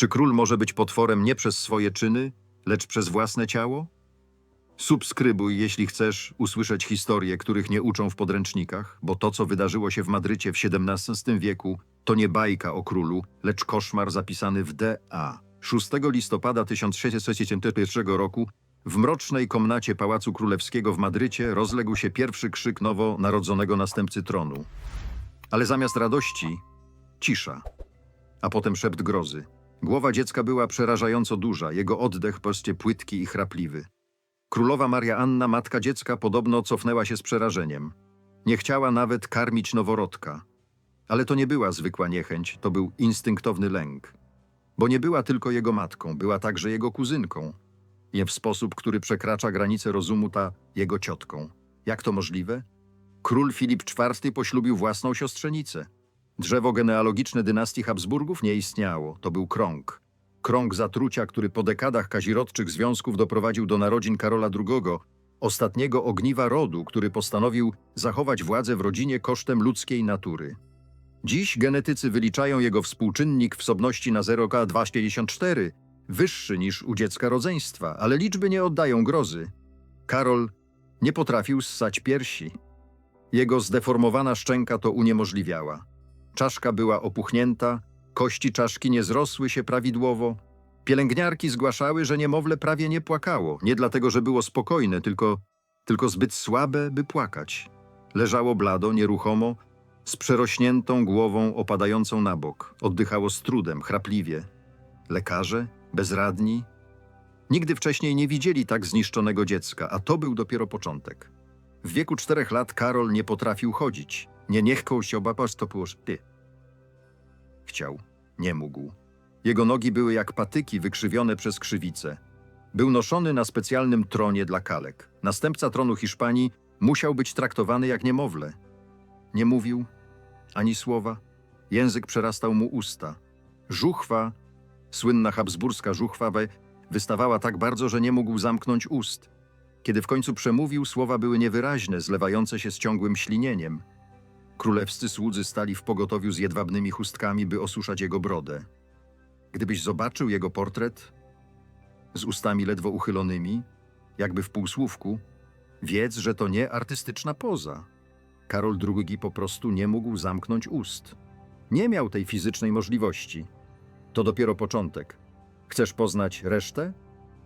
Czy król może być potworem nie przez swoje czyny, lecz przez własne ciało? Subskrybuj, jeśli chcesz usłyszeć historie, których nie uczą w podręcznikach, bo to, co wydarzyło się w Madrycie w XVII wieku, to nie bajka o królu, lecz koszmar zapisany w D.A. 6 listopada 1661 roku w mrocznej komnacie Pałacu Królewskiego w Madrycie rozległ się pierwszy krzyk nowo narodzonego następcy tronu. Ale zamiast radości, cisza, a potem szept grozy. Głowa dziecka była przerażająco duża, jego oddech poście płytki i chrapliwy. Królowa Maria Anna, matka dziecka, podobno cofnęła się z przerażeniem. Nie chciała nawet karmić noworodka. Ale to nie była zwykła niechęć, to był instynktowny lęk. Bo nie była tylko jego matką, była także jego kuzynką. Nie w sposób, który przekracza granice rozumu ta jego ciotką. Jak to możliwe? Król Filip IV poślubił własną siostrzenicę. Drzewo genealogiczne dynastii Habsburgów nie istniało, to był krąg. Krąg zatrucia, który po dekadach kazirodczych związków doprowadził do narodzin Karola II, ostatniego ogniwa rodu, który postanowił zachować władzę w rodzinie kosztem ludzkiej natury. Dziś genetycy wyliczają jego współczynnik wsobności na 0,254, wyższy niż u dziecka rodzeństwa, ale liczby nie oddają grozy. Karol nie potrafił ssać piersi. Jego zdeformowana szczęka to uniemożliwiała. Czaszka była opuchnięta, kości czaszki nie zrosły się prawidłowo. Pielęgniarki zgłaszały, że niemowlę prawie nie płakało, nie dlatego, że było spokojne, tylko, tylko zbyt słabe, by płakać. Leżało blado, nieruchomo, z przerośniętą głową opadającą na bok. Oddychało z trudem, chrapliwie. Lekarze, bezradni. Nigdy wcześniej nie widzieli tak zniszczonego dziecka, a to był dopiero początek. W wieku czterech lat Karol nie potrafił chodzić. Nie niechką się obapasz, to było ty. Chciał, nie mógł. Jego nogi były jak patyki wykrzywione przez krzywice. Był noszony na specjalnym tronie dla kalek. Następca tronu Hiszpanii musiał być traktowany jak niemowlę. Nie mówił ani słowa. Język przerastał mu usta. Żuchwa, słynna habsburska żuchwa, wystawała tak bardzo, że nie mógł zamknąć ust. Kiedy w końcu przemówił, słowa były niewyraźne, zlewające się z ciągłym ślinieniem. Królewscy słudzy stali w pogotowiu z jedwabnymi chustkami, by osuszać jego brodę. Gdybyś zobaczył jego portret z ustami ledwo uchylonymi, jakby w półsłówku, wiedz, że to nie artystyczna poza. Karol II po prostu nie mógł zamknąć ust. Nie miał tej fizycznej możliwości. To dopiero początek. Chcesz poznać resztę?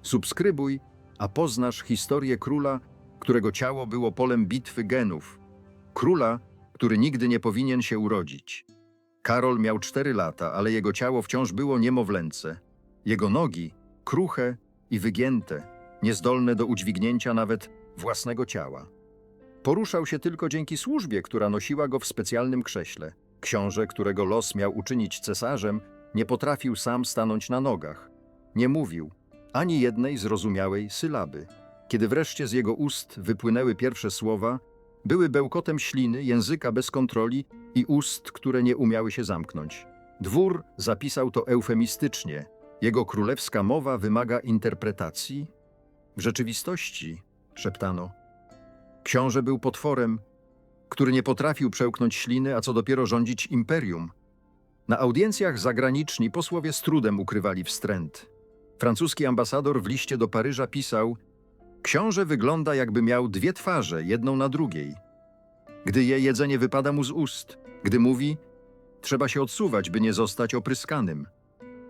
Subskrybuj, a poznasz historię króla, którego ciało było polem bitwy genów. Króla, który nigdy nie powinien się urodzić. Karol miał cztery lata, ale jego ciało wciąż było niemowlęce. Jego nogi kruche i wygięte, niezdolne do udźwignięcia nawet własnego ciała. Poruszał się tylko dzięki służbie, która nosiła go w specjalnym krześle. Książę, którego los miał uczynić cesarzem, nie potrafił sam stanąć na nogach. Nie mówił ani jednej zrozumiałej sylaby. Kiedy wreszcie z jego ust wypłynęły pierwsze słowa, były bełkotem śliny, języka bez kontroli i ust, które nie umiały się zamknąć. Dwór zapisał to eufemistycznie. Jego królewska mowa wymaga interpretacji. W rzeczywistości, szeptano, książę był potworem, który nie potrafił przełknąć śliny, a co dopiero rządzić imperium. Na audiencjach zagraniczni posłowie z trudem ukrywali wstręt. Francuski ambasador w liście do Paryża pisał: Książę wygląda, jakby miał dwie twarze, jedną na drugiej. Gdy je jedzenie wypada mu z ust, gdy mówi, trzeba się odsuwać, by nie zostać opryskanym.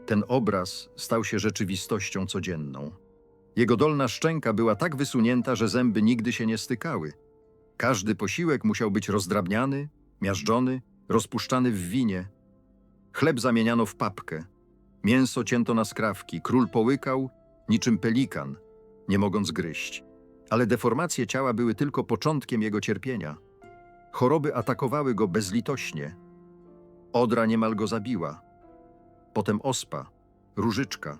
Ten obraz stał się rzeczywistością codzienną. Jego dolna szczęka była tak wysunięta, że zęby nigdy się nie stykały. Każdy posiłek musiał być rozdrabniany, miażdżony, rozpuszczany w winie. Chleb zamieniano w papkę. Mięso cięto na skrawki. Król połykał niczym pelikan, nie mogąc gryźć. Ale deformacje ciała były tylko początkiem jego cierpienia. Choroby atakowały go bezlitośnie. Odra niemal go zabiła. Potem ospa, różyczka.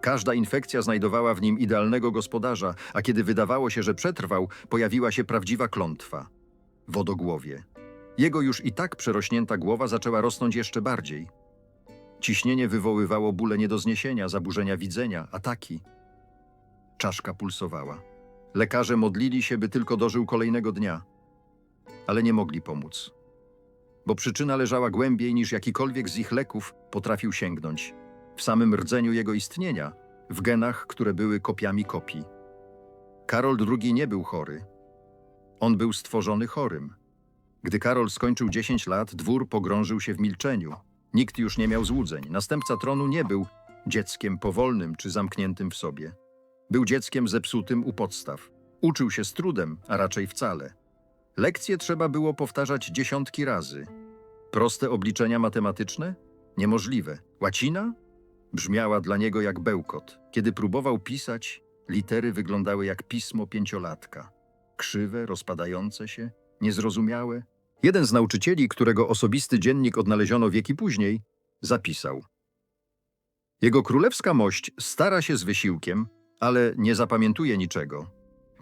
Każda infekcja znajdowała w nim idealnego gospodarza, a kiedy wydawało się, że przetrwał, pojawiła się prawdziwa klątwa wodogłowie. Jego już i tak przerośnięta głowa zaczęła rosnąć jeszcze bardziej. Ciśnienie wywoływało bóle nie do zniesienia, zaburzenia widzenia, ataki. Czaszka pulsowała. Lekarze modlili się, by tylko dożył kolejnego dnia, ale nie mogli pomóc, bo przyczyna leżała głębiej niż jakikolwiek z ich leków potrafił sięgnąć. w samym rdzeniu jego istnienia, w genach, które były kopiami kopii. Karol II nie był chory. On był stworzony chorym. Gdy Karol skończył 10 lat, dwór pogrążył się w milczeniu. Nikt już nie miał złudzeń. Następca tronu nie był dzieckiem powolnym czy zamkniętym w sobie. Był dzieckiem zepsutym u podstaw. Uczył się z trudem, a raczej wcale. Lekcje trzeba było powtarzać dziesiątki razy. Proste obliczenia matematyczne? Niemożliwe. Łacina? Brzmiała dla niego jak bełkot. Kiedy próbował pisać, litery wyglądały jak pismo pięciolatka. Krzywe, rozpadające się, niezrozumiałe. Jeden z nauczycieli, którego osobisty dziennik odnaleziono wieki później, zapisał. Jego królewska mość stara się z wysiłkiem, ale nie zapamiętuje niczego.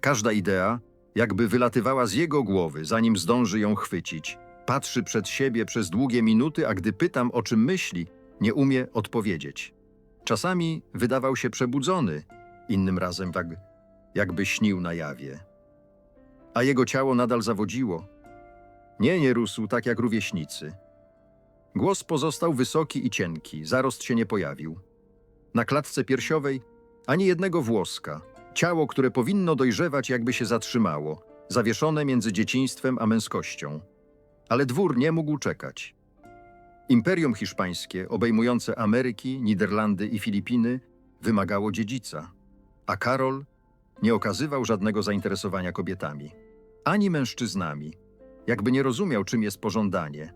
Każda idea jakby wylatywała z jego głowy, zanim zdąży ją chwycić. Patrzy przed siebie przez długie minuty, a gdy pytam, o czym myśli, nie umie odpowiedzieć. Czasami wydawał się przebudzony, innym razem tak, jakby śnił na jawie. A jego ciało nadal zawodziło. Nie, nie rósł tak jak rówieśnicy. Głos pozostał wysoki i cienki, zarost się nie pojawił. Na klatce piersiowej ani jednego włoska. Ciało, które powinno dojrzewać, jakby się zatrzymało, zawieszone między dzieciństwem a męskością. Ale dwór nie mógł czekać. Imperium hiszpańskie, obejmujące Ameryki, Niderlandy i Filipiny, wymagało dziedzica, a Karol nie okazywał żadnego zainteresowania kobietami, ani mężczyznami, jakby nie rozumiał, czym jest pożądanie.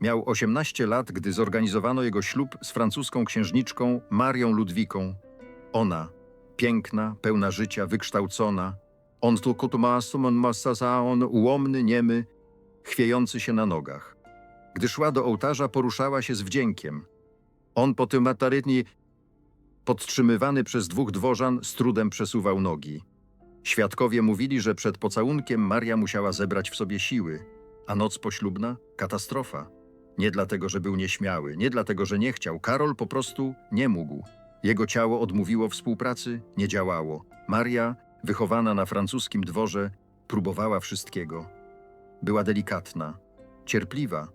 Miał 18 lat, gdy zorganizowano jego ślub z francuską księżniczką Marią Ludwiką. Ona, piękna, pełna życia, wykształcona, on tu kutumasum on ułomny, niemy, chwiejący się na nogach. Gdy szła do ołtarza, poruszała się z wdziękiem. On po tym matarytni, podtrzymywany przez dwóch dworzan, z trudem przesuwał nogi. Świadkowie mówili, że przed pocałunkiem Maria musiała zebrać w sobie siły, a noc poślubna katastrofa. Nie dlatego, że był nieśmiały, nie dlatego, że nie chciał. Karol po prostu nie mógł. Jego ciało odmówiło współpracy, nie działało. Maria, wychowana na francuskim dworze, próbowała wszystkiego. Była delikatna, cierpliwa.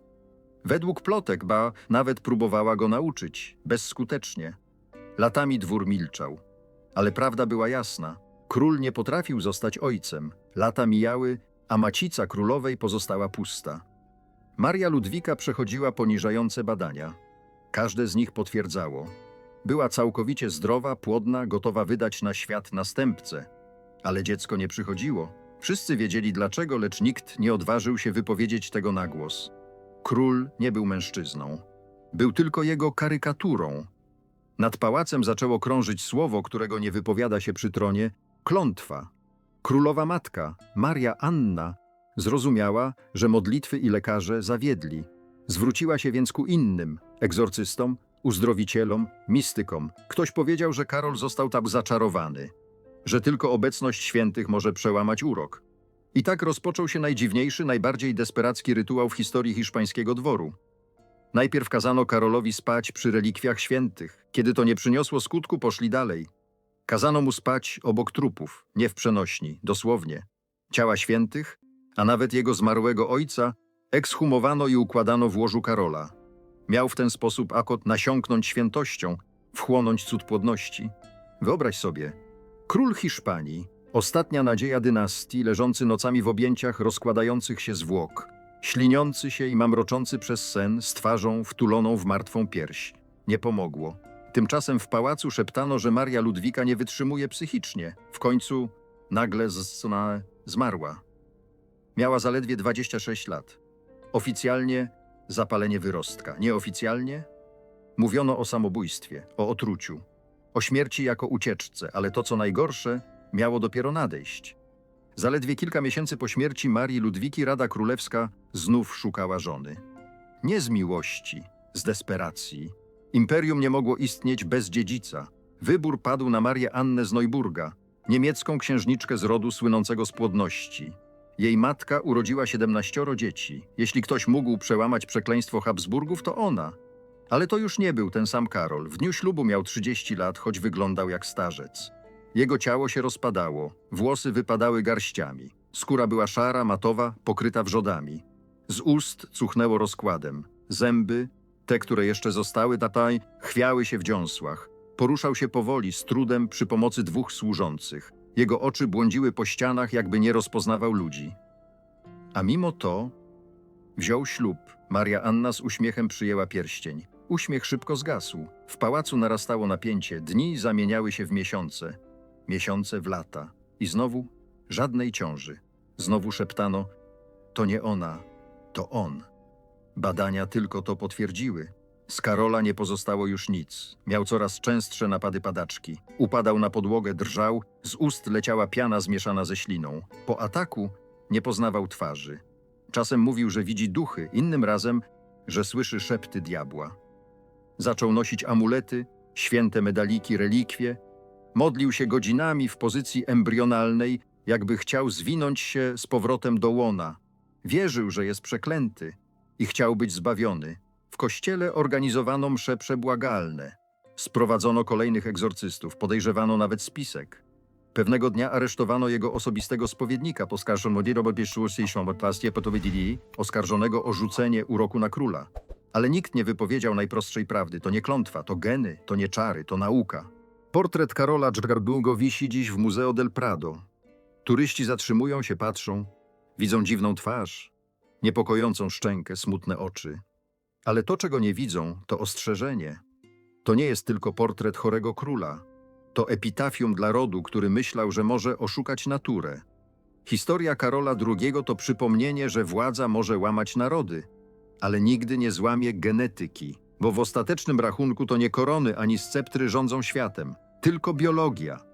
Według plotek, ba, nawet próbowała go nauczyć, bezskutecznie. Latami dwór milczał. Ale prawda była jasna. Król nie potrafił zostać ojcem. Lata mijały, a macica królowej pozostała pusta. Maria Ludwika przechodziła poniżające badania. Każde z nich potwierdzało. Była całkowicie zdrowa, płodna, gotowa wydać na świat następcę. Ale dziecko nie przychodziło. Wszyscy wiedzieli dlaczego, lecz nikt nie odważył się wypowiedzieć tego na głos. Król nie był mężczyzną. Był tylko jego karykaturą. Nad pałacem zaczęło krążyć słowo, którego nie wypowiada się przy tronie klątwa. Królowa matka, Maria Anna, zrozumiała, że modlitwy i lekarze zawiedli. Zwróciła się więc ku innym egzorcystom, uzdrowicielom, mistykom. Ktoś powiedział, że Karol został tam zaczarowany, że tylko obecność świętych może przełamać urok. I tak rozpoczął się najdziwniejszy, najbardziej desperacki rytuał w historii hiszpańskiego dworu. Najpierw kazano Karolowi spać przy relikwiach świętych. Kiedy to nie przyniosło skutku, poszli dalej. Kazano mu spać obok trupów, nie w przenośni, dosłownie. Ciała świętych, a nawet jego zmarłego ojca, ekshumowano i układano w łożu Karola. Miał w ten sposób Akot nasiąknąć świętością, wchłonąć cud płodności. Wyobraź sobie, król Hiszpanii, ostatnia nadzieja dynastii, leżący nocami w objęciach rozkładających się zwłok, śliniący się i mamroczący przez sen z twarzą wtuloną w martwą pierś. Nie pomogło. Tymczasem w pałacu szeptano, że Maria Ludwika nie wytrzymuje psychicznie. W końcu nagle zna zmarła. Miała zaledwie 26 lat. Oficjalnie zapalenie wyrostka, nieoficjalnie mówiono o samobójstwie, o otruciu, o śmierci jako ucieczce, ale to co najgorsze miało dopiero nadejść. Zaledwie kilka miesięcy po śmierci Marii Ludwiki Rada Królewska znów szukała żony. Nie z miłości, z desperacji. Imperium nie mogło istnieć bez dziedzica. Wybór padł na Marię Annę z Neuburga, niemiecką księżniczkę z rodu słynącego z płodności. Jej matka urodziła 17 dzieci. Jeśli ktoś mógł przełamać przekleństwo Habsburgów, to ona. Ale to już nie był ten sam Karol. W dniu ślubu miał 30 lat, choć wyglądał jak starzec. Jego ciało się rozpadało, włosy wypadały garściami. Skóra była szara, matowa, pokryta wrzodami. Z ust cuchnęło rozkładem. Zęby Te, które jeszcze zostały tutaj, chwiały się w dziąsłach. Poruszał się powoli, z trudem, przy pomocy dwóch służących. Jego oczy błądziły po ścianach, jakby nie rozpoznawał ludzi. A mimo to wziął ślub. Maria Anna z uśmiechem przyjęła pierścień. Uśmiech szybko zgasł. W pałacu narastało napięcie. Dni zamieniały się w miesiące. Miesiące w lata. I znowu żadnej ciąży. Znowu szeptano: To nie ona, to on. Badania tylko to potwierdziły. Z Karola nie pozostało już nic. Miał coraz częstsze napady padaczki. Upadał na podłogę, drżał, z ust leciała piana zmieszana ze śliną. Po ataku nie poznawał twarzy. Czasem mówił, że widzi duchy, innym razem, że słyszy szepty diabła. Zaczął nosić amulety, święte medaliki, relikwie. Modlił się godzinami w pozycji embrionalnej, jakby chciał zwinąć się z powrotem do łona. Wierzył, że jest przeklęty i chciał być zbawiony. W kościele organizowano msze przebłagalne. Sprowadzono kolejnych egzorcystów, podejrzewano nawet spisek. Pewnego dnia aresztowano jego osobistego spowiednika, oskarżonego o rzucenie uroku na króla. Ale nikt nie wypowiedział najprostszej prawdy. To nie klątwa, to geny, to nie czary, to nauka. Portret Karola Dżgardugo wisi dziś w Museo del Prado. Turyści zatrzymują się, patrzą, widzą dziwną twarz, niepokojącą szczękę, smutne oczy. Ale to, czego nie widzą, to ostrzeżenie. To nie jest tylko portret chorego króla. To epitafium dla rodu, który myślał, że może oszukać naturę. Historia Karola II to przypomnienie, że władza może łamać narody, ale nigdy nie złamie genetyki, bo w ostatecznym rachunku to nie korony ani sceptry rządzą światem, tylko biologia.